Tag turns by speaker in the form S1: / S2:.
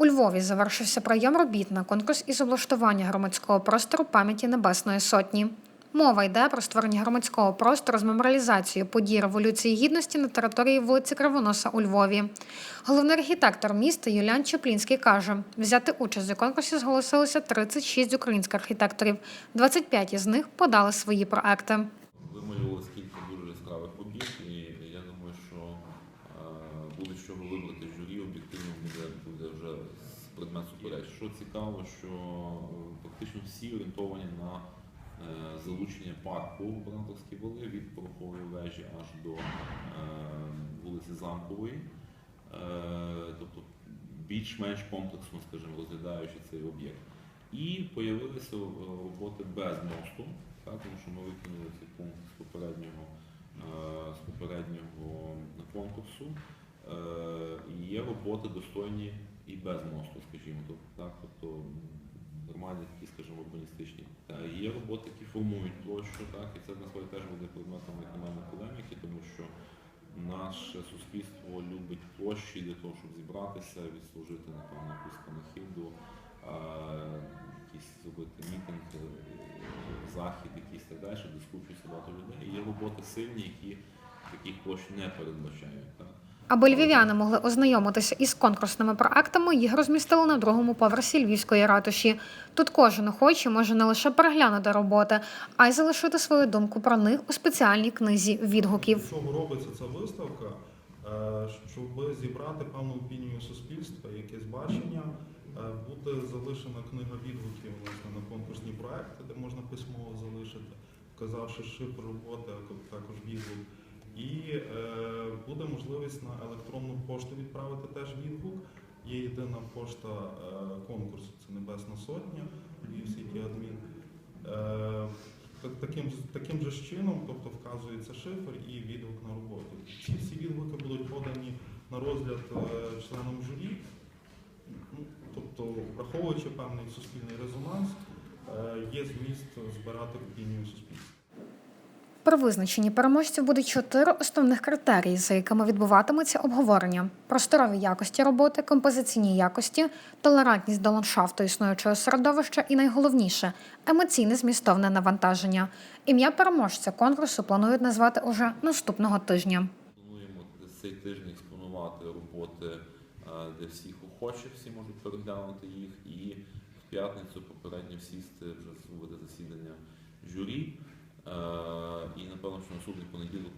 S1: У Львові завершився прийом робіт на конкурс із облаштування громадського простору пам'яті Небесної Сотні. Мова йде про створення громадського простору з меморіалізацією подій Революції Гідності на території вулиці Кривоноса у Львові. Головний архітектор міста Юліан Чеплінський каже, взяти участь у конкурсі зголосилося 36 українських архітекторів. 25 із них подали свої проекти.
S2: Вималювали скільки дуже яскравих робіт, і я думаю, що е, буде чого вибрати журі, об'єктивно буде, буде вже з предмет суперечки. Що цікаво, що е, практично всі орієнтовані на е, залучення парку Бранковські воли від порохової вежі аж до е, вулиці Замкової. Е, тобто більш-менш комплексно, скажімо, розглядаючи цей об'єкт. І появилися е, роботи без мосту, так, тому що ми викинули цей пункт з попереднього, е, з попереднього конкурсу. Е, є роботи достойні і без мосту, скажімо, так, тобто нормальні такі, скажімо, урбаністичні. Є роботи, які формують площу, так, і це насправді теж буде предметом на полеміки, тому що наше суспільство любить площі для того, щоб зібратися, відслужити, напевно, якусь панахиду, е, якийсь зробити мітинг, е, захід, якийсь так далі, скупчується багато людей. І є роботи сильні, які таких площ не передбачають. Так?
S1: Аби львів'яни могли ознайомитися із конкурсними проектами, їх розмістили на другому поверсі Львівської ратуші. Тут кожен охочий може не лише переглянути роботи, а й залишити свою думку про них у спеціальній книзі відгуків.
S3: Чого робиться ця виставка? Е, Щоб зібрати певну опінію суспільства, якесь бачення, Е, буде залишена книга відгуків власне, на конкурсні проекти, де можна письмово залишити, вказавши шифр роботи, також відгук. І е, буде можливість на електронну пошту відправити теж відгук. Є єдина пошта е, конкурсу, це Небесна Сотня, Львів адмін. Е, таким, таким же чином, тобто вказується шифр і відгук на роботу. Ці всі відгуки будуть подані на розгляд е, членам журі. Ну, Тобто, враховуючи певний суспільний резонанс, є зміст збирати опінію суспільства.
S1: При визначенні переможців буде чотири основних критерії, за якими відбуватиметься обговорення: просторові якості роботи, композиційні якості, толерантність до ландшафту існуючого середовища і найголовніше емоційне змістовне навантаження. Ім'я переможця конкурсу планують назвати уже наступного тижня.
S2: Плануємо цей тиждень експонувати роботи, е, де всіх охочих, всі можуть переглянути їх, і в п'ятницю попередньо сісти вже буде засідання журі. Е, І напевно, що наступний понеділок оголосити переможця.